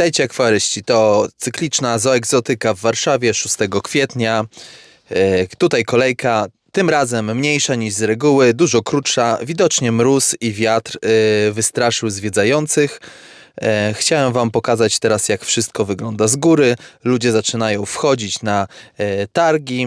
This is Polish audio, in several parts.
Witajcie akwaryści, to cykliczna zoegzotyka w Warszawie 6 kwietnia. E, Tutaj kolejka, tym razem mniejsza niż z reguły, dużo krótsza. Widocznie mróz i wiatr e, wystraszył zwiedzających. E, Chciałem Wam pokazać teraz, jak wszystko wygląda z góry. Ludzie zaczynają wchodzić na targi.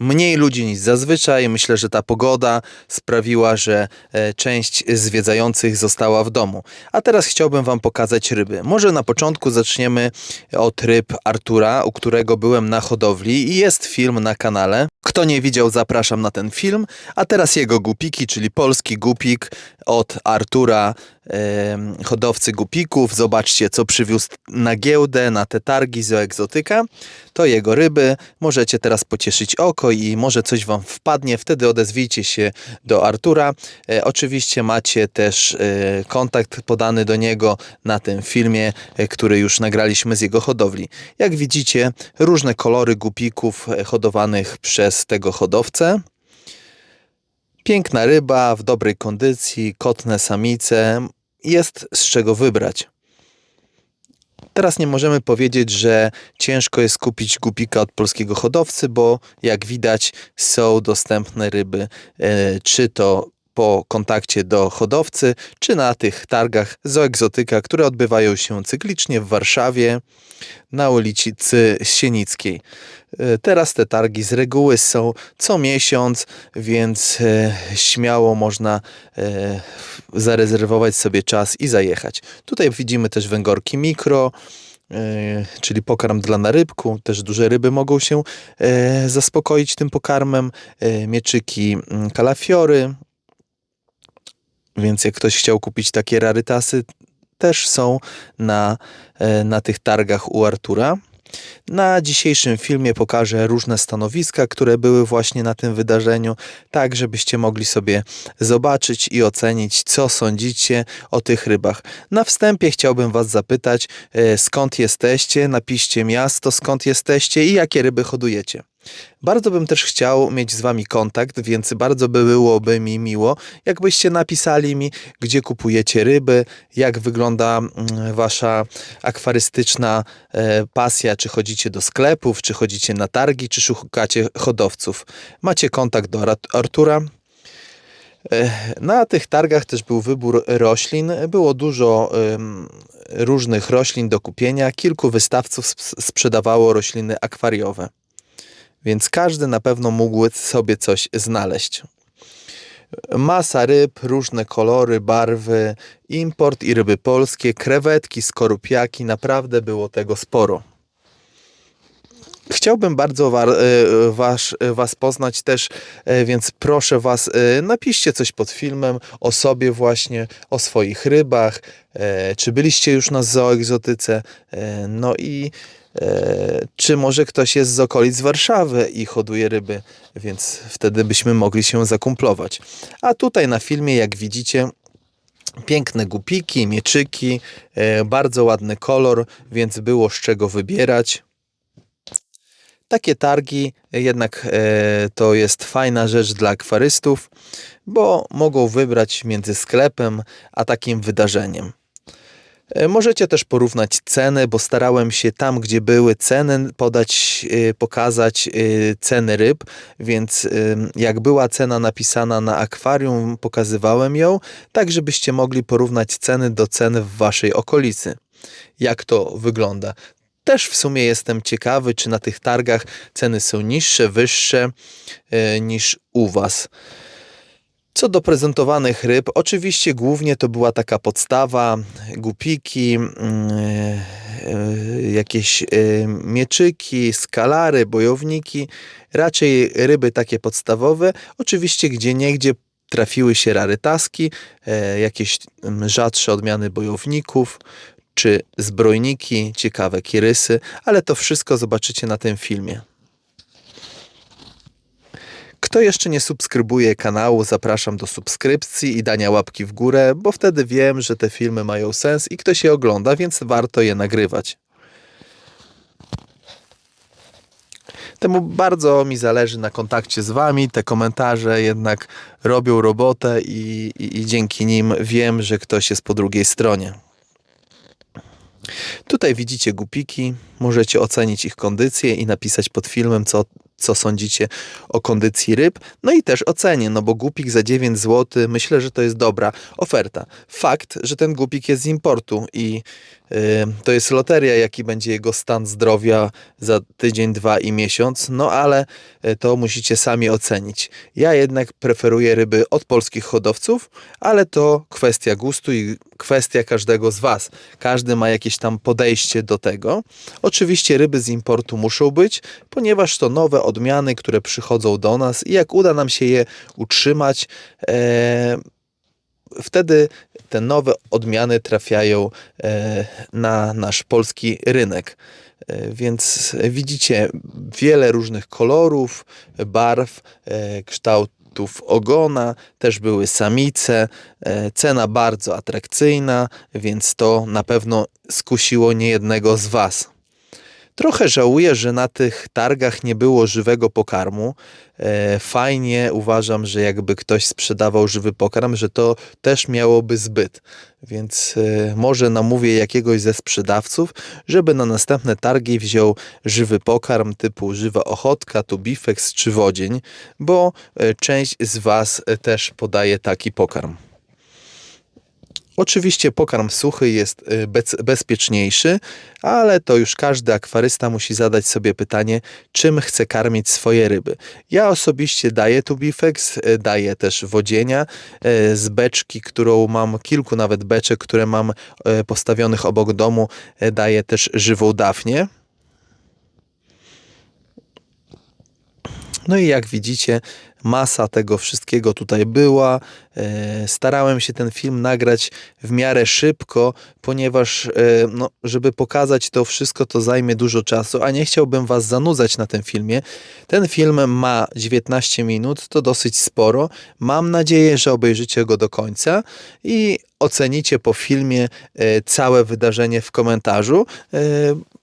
Mniej ludzi niż zazwyczaj. Myślę, że ta pogoda sprawiła, że e, część zwiedzających została w domu. A teraz chciałbym Wam pokazać ryby. Może na początku zaczniemy od ryb Artura, u którego byłem na hodowli i jest film na kanale. Kto nie widział, zapraszam na ten film. A teraz jego gupiki, czyli polski gupik od Artura, em, hodowcy gupików. Zobaczcie, co przywiózł na giełdę, na te targi zoegzotyka. To jego ryby. Możecie teraz pocieszyć oko i może coś Wam wpadnie. Wtedy odezwijcie się do Artura. E, oczywiście macie też e, kontakt podany do niego na tym filmie, e, który już nagraliśmy z jego hodowli. Jak widzicie, różne kolory gupików e, hodowanych przez tego hodowcę. Piękna ryba, w dobrej kondycji, kotne samice. Jest z czego wybrać. Teraz nie możemy powiedzieć, że ciężko jest kupić gupika od polskiego hodowcy, bo jak widać są dostępne ryby, e, czy to po kontakcie do hodowcy, czy na tych targach zoegzotyka, które odbywają się cyklicznie w Warszawie na ulicy Sienickiej. Teraz te targi z reguły są co miesiąc, więc e, śmiało można e, zarezerwować sobie czas i zajechać. Tutaj widzimy też węgorki mikro, e, czyli pokarm dla narybku. Też duże ryby mogą się zaspokoić tym pokarmem. Mieczyki mm, kalafiory. Więc jak ktoś chciał kupić takie rarytasy, też są na, e, na tych targach u Artura. Na dzisiejszym filmie pokażę różne stanowiska, które były właśnie na tym wydarzeniu, tak żebyście mogli sobie zobaczyć i ocenić, co sądzicie o tych rybach. Na wstępie chciałbym Was zapytać, e, skąd jesteście, napiszcie miasto, skąd jesteście i jakie ryby hodujecie. Bardzo bym też chciał mieć z Wami kontakt, więc bardzo by byłoby mi miło, jakbyście napisali mi, gdzie kupujecie ryby, jak wygląda mm, Wasza akwarystyczna e, pasja, czy chodzicie do sklepów, czy chodzicie na targi, czy szukacie hodowców. Macie kontakt do Ar- Artura. E, Na tych targach też był wybór roślin. Było dużo różnych roślin do kupienia. Kilku wystawców sp- sprzedawało rośliny akwariowe więc każdy na pewno mógł sobie coś znaleźć. Masa ryb, różne kolory, barwy, import i ryby polskie, krewetki, skorupiaki, naprawdę było tego sporo. Chciałbym bardzo e, was, was poznać też, e, więc proszę Was, e, napiszcie coś pod filmem o sobie właśnie, o swoich rybach, e, czy byliście już na zoegzotyce, e, no i e, czy może ktoś jest z okolic Warszawy i hoduje ryby, więc wtedy byśmy mogli się zakumplować. A tutaj na filmie, jak widzicie, piękne gupiki, mieczyki, e, bardzo ładny kolor, więc było z czego wybierać. Takie targi jednak e, to jest fajna rzecz dla akwarystów, bo mogą wybrać między sklepem a takim wydarzeniem. E, Możecie też porównać ceny, bo starałem się tam, gdzie były ceny, podać, e, pokazać e, ceny ryb, więc jak była cena napisana na akwarium, pokazywałem ją, tak żebyście mogli porównać ceny do ceny w waszej okolicy. Jak to wygląda? Też w sumie jestem ciekawy, czy na tych targach ceny są niższe, wyższe niż u Was. Co do prezentowanych ryb, oczywiście głównie to była taka podstawa, gupiki, mm, e, jakieś e, mieczyki, skalary, bojowniki, raczej ryby takie podstawowe. Oczywiście gdzie niegdzie trafiły się rarytaski, e, jakieś rzadsze odmiany bojowników, czy zbrojniki, ciekawe kirysy, ale to wszystko zobaczycie na tym filmie. Kto jeszcze nie subskrybuje kanału, zapraszam do subskrypcji i dania łapki w górę, bo wtedy wiem, że te filmy mają sens i ktoś je ogląda, więc warto je nagrywać. Temu bardzo mi zależy na kontakcie z Wami. Te komentarze jednak robią robotę i, i, i dzięki nim wiem, że ktoś jest po drugiej stronie. Tutaj widzicie gupiki, możecie ocenić ich kondycję i napisać pod filmem, co, co sądzicie o kondycji ryb. No i też ocenię, no bo gupik za 9 zł, myślę, że to jest dobra oferta. Fakt, że ten gupik jest z importu i yy, to jest loteria, jaki będzie jego stan zdrowia za tydzień, dwa i miesiąc, no ale y, to musicie sami ocenić. Ja jednak preferuję ryby od polskich hodowców, ale to kwestia gustu i kwestia każdego z Was. Każdy ma jakieś tam podejście do tego. Oczywiście ryby z importu muszą być, ponieważ to nowe odmiany, które przychodzą do nas i jak uda nam się je utrzymać, e, wtedy te nowe odmiany trafiają e, na nasz polski rynek. E, Więc widzicie wiele różnych kolorów, barw, e, ogona, też były samice. E, Cena bardzo atrakcyjna, więc to na pewno skusiło niejednego z Was. Trochę żałuję, że na tych targach nie było żywego pokarmu. E, Fajnie uważam, że jakby ktoś sprzedawał żywy pokarm, że to też miałoby zbyt. Więc e, może namówię jakiegoś ze sprzedawców, żeby na następne targi wziął żywy pokarm typu żywa ochotka, tubifex czy wodzień, bo e, część z Was też podaje taki pokarm. Oczywiście pokarm suchy jest y, bez, bezpieczniejszy, ale to już każdy akwarysta musi zadać sobie pytanie, czym chce karmić swoje ryby. Ja osobiście daję Tubifex, y, daję też wodzienia y, z beczki, którą mam, kilku nawet beczek, które mam postawionych obok domu, daję też żywą dafnię. No i jak widzicie, masa tego wszystkiego tutaj była. E, Starałem się ten film nagrać w miarę szybko, ponieważ, e, no, żeby pokazać to wszystko, to zajmie dużo czasu, a nie chciałbym Was zanudzać na tym filmie. Ten film ma 19 minut, to dosyć sporo. Mam nadzieję, że obejrzycie go do końca i ocenicie po filmie e, całe wydarzenie w komentarzu,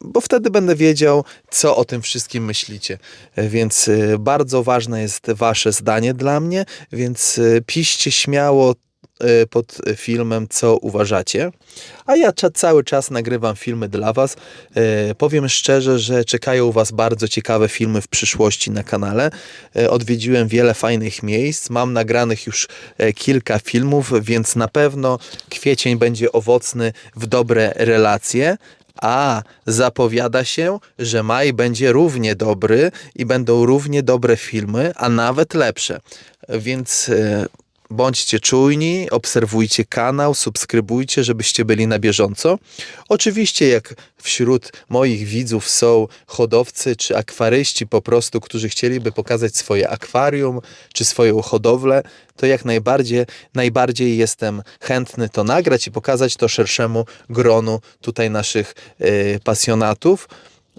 bo wtedy będę wiedział, co o tym wszystkim myślicie. Więc bardzo ważne jest Wasze zdanie dla mnie, więc e, piszcie śmiało e, pod filmem, co uważacie. A ja cały czas nagrywam filmy dla Was. E, Powiem szczerze, że czekają Was bardzo ciekawe filmy w przyszłości na kanale. Odwiedziłem wiele fajnych miejsc. Mam nagranych już e, kilka filmów, więc na pewno kwiecień będzie owocny w dobre relacje. A zapowiada się, że maj będzie równie dobry i będą równie dobre filmy, a nawet lepsze. Więc e, bądźcie czujni, obserwujcie kanał, subskrybujcie, żebyście byli na bieżąco. Oczywiście, jak wśród moich widzów są hodowcy czy akwaryści po prostu, którzy chcieliby pokazać swoje akwarium czy swoją hodowlę, to jak najbardziej, najbardziej jestem chętny to nagrać i pokazać to szerszemu gronu tutaj naszych y, pasjonatów.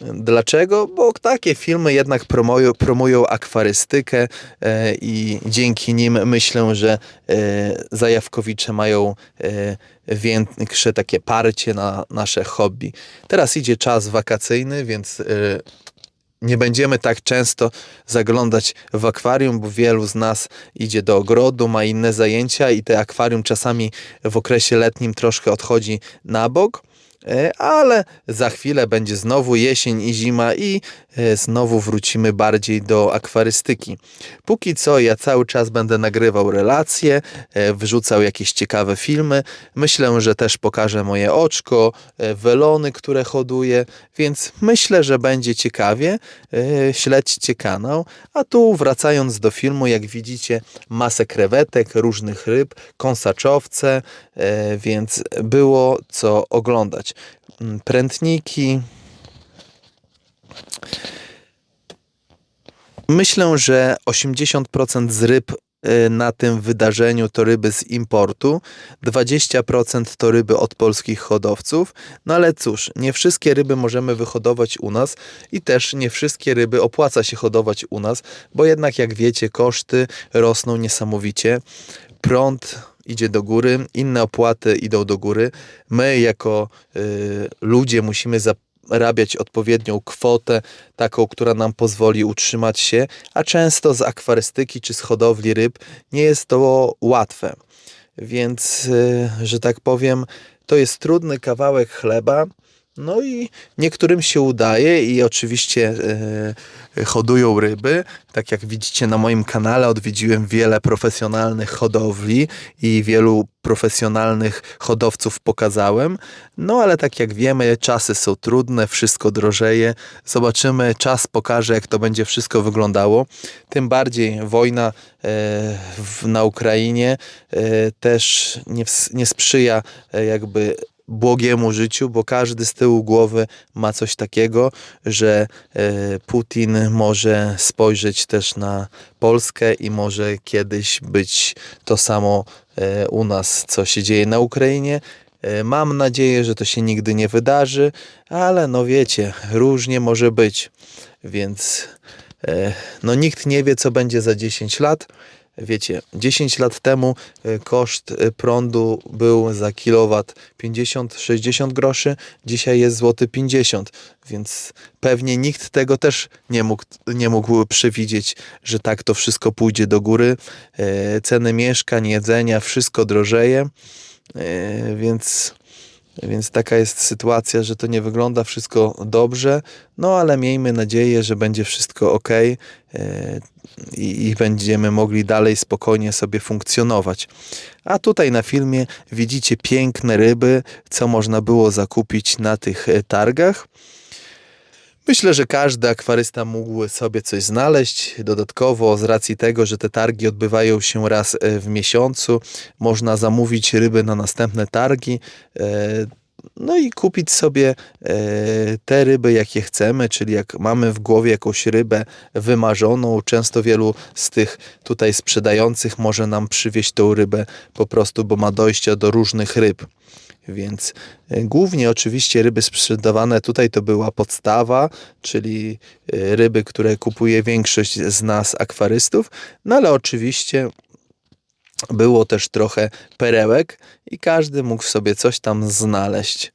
Dlaczego? Bo takie filmy jednak promują, promują akwarystykę e, i dzięki nim myślę, że e, zajawkowicze mają e, większe takie parcie na nasze hobby. Teraz idzie czas wakacyjny, więc nie będziemy tak często zaglądać w akwarium, bo wielu z nas idzie do ogrodu, ma inne zajęcia i te akwarium czasami w okresie letnim troszkę odchodzi na bok. E, Ale za chwilę będzie znowu jesień i zima i e, znowu wrócimy bardziej do akwarystyki. Póki co ja cały czas będę nagrywał relacje, e, wrzucał jakieś ciekawe filmy. Myślę, że też pokażę moje oczko, welony, które hoduję, więc myślę, że będzie ciekawie. Śledźcie kanał. A tu wracając do filmu, jak widzicie, masę krewetek, różnych ryb, kąsaczowce, więc było co oglądać. Mm, Prętniki. Myślę, że 80% z ryb y, na tym wydarzeniu to ryby z importu, 20% to ryby od polskich hodowców. No ale cóż, nie wszystkie ryby możemy wyhodować u nas i też nie wszystkie ryby opłaca się hodować u nas, bo jednak jak wiecie, koszty rosną niesamowicie. Prąd idzie do góry, inne opłaty idą do góry. My jako y, ludzie musimy zarabiać odpowiednią kwotę, taką, która nam pozwoli utrzymać się, a często z akwarystyki czy z hodowli ryb nie jest to łatwe. Więc, y, że tak powiem, to jest trudny kawałek chleba. No i niektórym się udaje i oczywiście e, hodują ryby. Tak jak widzicie na moim kanale odwiedziłem wiele profesjonalnych hodowli i wielu profesjonalnych hodowców pokazałem. No ale tak jak wiemy, czasy są trudne, wszystko drożeje. Zobaczymy, czas pokaże jak to będzie wszystko wyglądało. Tym bardziej wojna e, na Ukrainie e, też nie, nie sprzyja jakby błogiemu życiu, bo każdy z tyłu głowy ma coś takiego, że e, Putin może spojrzeć też na Polskę i może kiedyś być to samo e, u nas, co się dzieje na Ukrainie. E, Mam nadzieję, że to się nigdy nie wydarzy, ale no wiecie, różnie może być, więc no nikt nie wie, co będzie za 10 lat. Wiecie, 10 lat temu e, koszt e, prądu był za kilowat 50-60 groszy, dzisiaj jest złoty 50, więc pewnie nikt tego też nie mógł, nie mógł przewidzieć, że tak to wszystko pójdzie do góry. E, Ceny mieszkań, jedzenia, wszystko drożeje, więc więc taka jest sytuacja, że to nie wygląda wszystko dobrze, no ale miejmy nadzieję, że będzie wszystko ok e, i, i będziemy mogli dalej spokojnie sobie funkcjonować. A tutaj na filmie widzicie piękne ryby, co można było zakupić na tych e, targach. Myślę, że każdy akwarysta mógł sobie coś znaleźć. Dodatkowo, z racji tego, że te targi odbywają się raz e, w miesiącu, można zamówić ryby na następne targi. No i kupić sobie e, te ryby, jakie chcemy, czyli jak mamy w głowie jakąś rybę wymarzoną, często wielu z tych tutaj sprzedających może nam przywieźć tą rybę po prostu, bo ma dojścia do różnych ryb. Więc e, głównie oczywiście ryby sprzedawane tutaj to była podstawa, czyli e, ryby, które kupuje większość z nas akwarystów, no ale oczywiście było też trochę perełek i każdy mógł sobie coś tam znaleźć.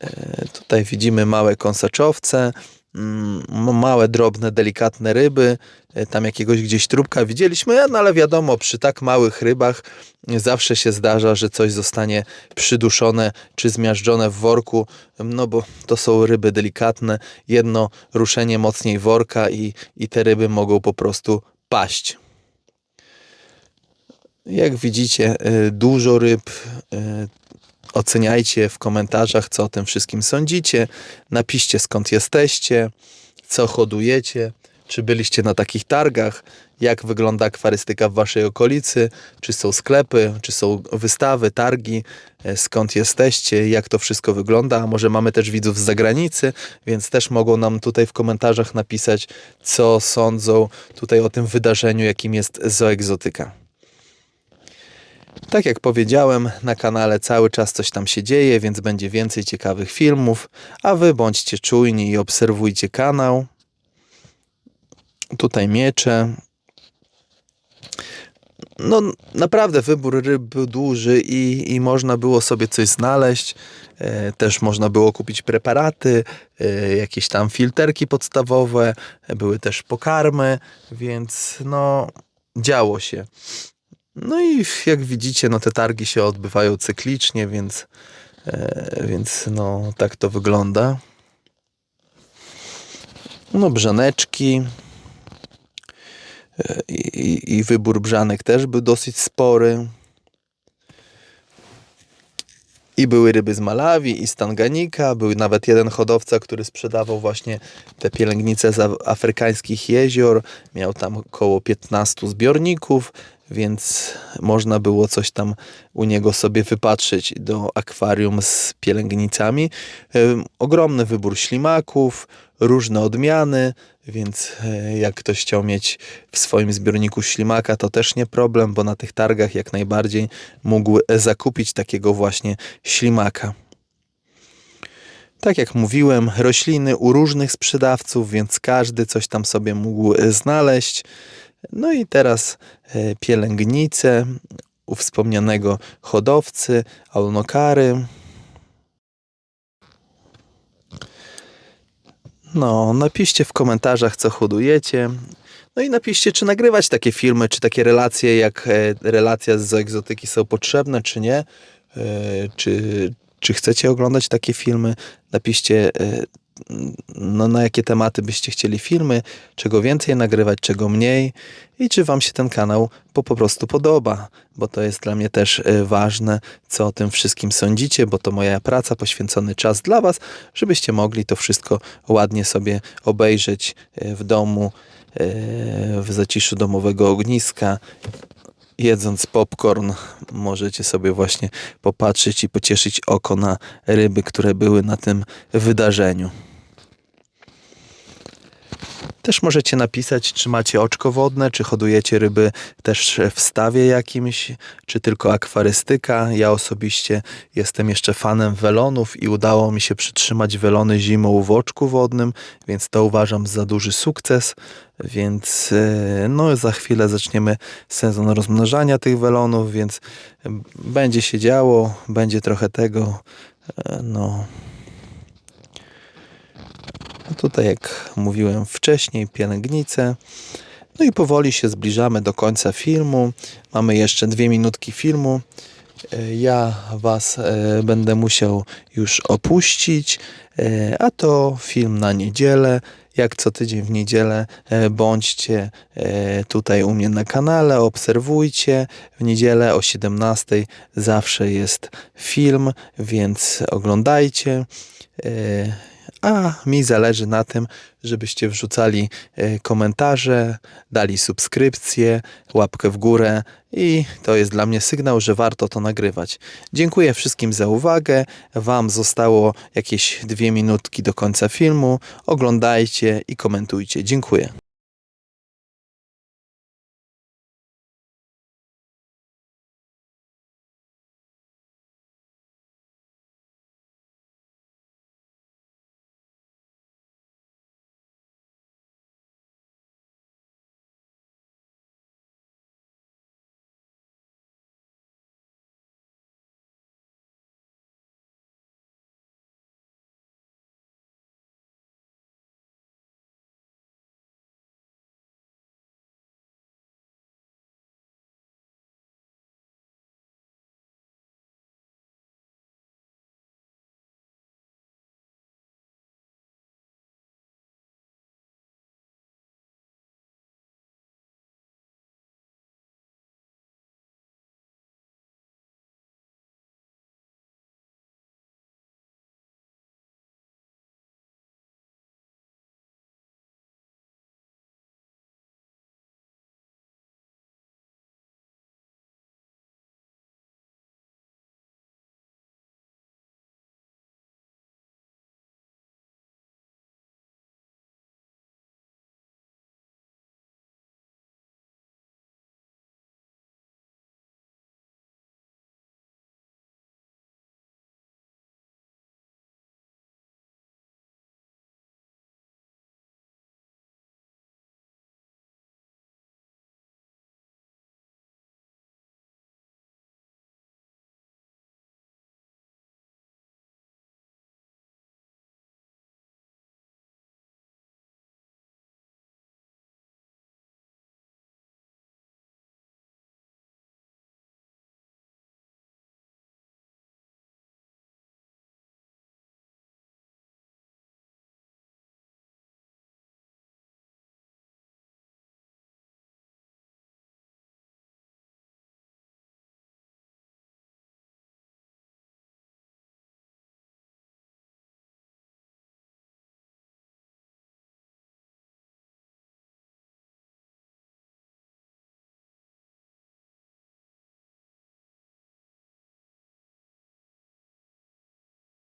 E, Tutaj widzimy małe kąsaczowce, mm, małe, drobne, delikatne ryby, e, tam jakiegoś gdzieś trupka widzieliśmy, no ale wiadomo, przy tak małych rybach zawsze się zdarza, że coś zostanie przyduszone czy zmiażdżone w worku, no bo to są ryby delikatne, jedno ruszenie mocniej worka i, i te ryby mogą po prostu paść. Jak widzicie, y, dużo ryb. y, Oceniajcie w komentarzach, co o tym wszystkim sądzicie. Napiszcie skąd jesteście, co hodujecie, czy byliście na takich targach, jak wygląda akwarystyka w waszej okolicy, czy są sklepy, czy są wystawy, targi, e, skąd jesteście, jak to wszystko wygląda. A może mamy też widzów z zagranicy, więc też mogą nam tutaj w komentarzach napisać, co sądzą tutaj o tym wydarzeniu, jakim jest zoegzotyka. Tak jak powiedziałem, na kanale cały czas coś tam się dzieje, więc będzie więcej ciekawych filmów, a wy bądźcie czujni i obserwujcie kanał. Tutaj miecze. No naprawdę wybór ryb był duży i, i można było sobie coś znaleźć. E, Też można było kupić preparaty, e, jakieś tam filterki podstawowe, były też pokarmy, więc no działo się. No i jak widzicie, no te targi się odbywają cyklicznie, więc, e, więc no tak to wygląda. No brzaneczki. E, I, i- wybór brzanek też był dosyć spory. I były ryby z Malawi, i z Tanganika. Był nawet jeden hodowca, który sprzedawał właśnie te pielęgnice z af- afrykańskich jezior. Miał tam około 15 zbiorników, więc można było coś tam u niego sobie wypatrzeć do akwarium z pielęgnicami. Ogromny wybór ślimaków, różne odmiany, więc e, jak ktoś chciał mieć w swoim zbiorniku ślimaka, to też nie problem, bo na tych targach jak najbardziej mógł e, zakupić takiego właśnie ślimaka. Tak jak mówiłem, rośliny u różnych sprzedawców, więc każdy coś tam sobie mógł e, znaleźć. No i teraz e, pielęgnice u wspomnianego hodowcy, aulnokary. No, napiszcie w komentarzach, co hodujecie. No i napiszcie, czy nagrywać takie filmy, czy takie relacje, jak e, relacja z zoegzotyki są potrzebne, czy nie. E, Czy, czy chcecie oglądać takie filmy. Napiszcie, no, na jakie tematy byście chcieli filmy, czego więcej nagrywać, czego mniej i czy Wam się ten kanał po, po prostu podoba, bo to jest dla mnie też e, ważne, co o tym wszystkim sądzicie, bo to moja praca, poświęcony czas dla Was, żebyście mogli to wszystko ładnie sobie obejrzeć e, w domu, e, w zaciszu domowego ogniska. Jedząc popcorn, możecie sobie właśnie popatrzeć i pocieszyć oko na ryby, które były na tym wydarzeniu. Też możecie napisać, czy macie oczko wodne, czy hodujecie ryby też w stawie jakimś, czy tylko akwarystyka. Ja osobiście jestem jeszcze fanem welonów i udało mi się przytrzymać welony zimą w oczku wodnym, więc to uważam za duży sukces. Więc e, no, za chwilę zaczniemy sezon rozmnażania tych welonów, więc będzie się działo, będzie trochę tego. e, No, tutaj, jak mówiłem wcześniej, pielęgnice. No i powoli się zbliżamy do końca filmu. Mamy jeszcze dwie minutki filmu. E, Ja Was e, będę musiał już opuścić, e, a to film na niedzielę. Jak co tydzień w niedzielę bądźcie tutaj u mnie na kanale, obserwujcie. W niedzielę o 17 zawsze jest film, więc oglądajcie. A mi zależy na tym, żebyście wrzucali e, komentarze, dali subskrypcję, łapkę w górę i to jest dla mnie sygnał, że warto to nagrywać. Dziękuję wszystkim za uwagę. Wam zostało jakieś dwie minutki do końca filmu. Oglądajcie i komentujcie. Dziękuję.